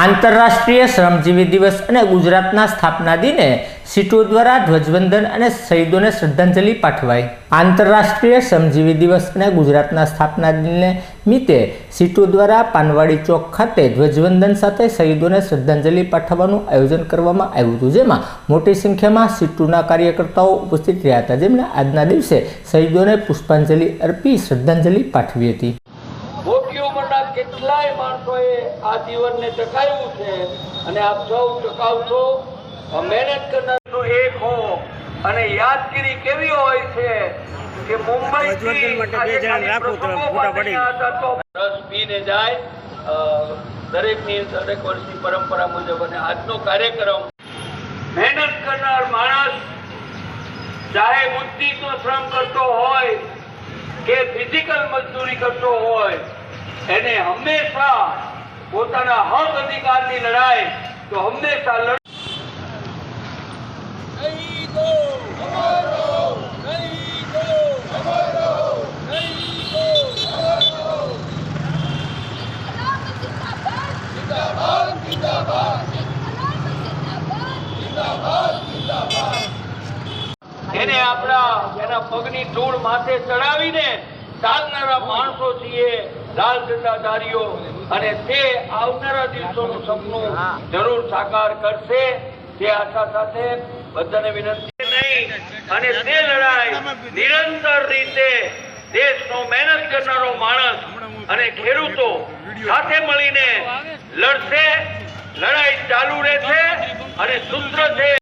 આંતરરાષ્ટ્રીય શ્રમજીવી દિવસ અને ગુજરાતના સ્થાપના દિને સીટો દ્વારા ધ્વજવંદન અને શહીદોને શ્રદ્ધાંજલિ પાઠવાઈ. આંતરરાષ્ટ્રીય શ્રમજીવી દિવસ અને ગુજરાતના સ્થાપના દિનને નિમિત્તે સીટો દ્વારા પાનવાડી ચોક ખાતે ધ્વજવંદન સાથે શહીદોને શ્રદ્ધાંજલિ પાઠવવાનું આયોજન કરવામાં આવ્યું હતું, જેમાં મોટી સંખ્યામાં સીટુના કાર્યકર્તાઓ ઉપસ્થિત રહ્યા હતા. જેમણે આજના દિવસે શહીદોને પુષ્પાંજલિ અર્પી શ્રદ્ધાંજલિ પાઠવી હતી. ઉંમરના કેટલાય માણસોએ આ જીવનને ટકાવ્યું છે અને આપ સૌ ટકાવશો. મહેનત કરનારનો એક હો અને યાદગીરી કેવી હોય છે કે મુંબઈ. રસ પીને જાય. દરેકની દરેક વર્ષની પરંપરા મુજબ અને આજનો કાર્યક્રમ. મહેનત કરનાર માણસ ચાહે બુદ્ધિનો શ્રમ કરતો હોય કે ફિઝિકલ મજદૂરી કરતો હોય એને હંમેશા પોતાના હક અધિકારની લડાઈ તો હંમેશા એને આપણા એના પગની ધૂળ માથે ચડાવીને ચાલનારા માણસો છીએ. લાલ અને તે આવનારા દિવસોનું સપનું જરૂર સાકાર કરશે. તે આશા સાથે બધાને વિનંતી નહીં, અને તે લડાઈ નિરંતર રીતે દેશનો મહેનત કરનારો માણસ અને ખેડૂતો સાથે મળીને લડશે, લડાઈ ચાલુ રહેશે અને સૂત્ર છે.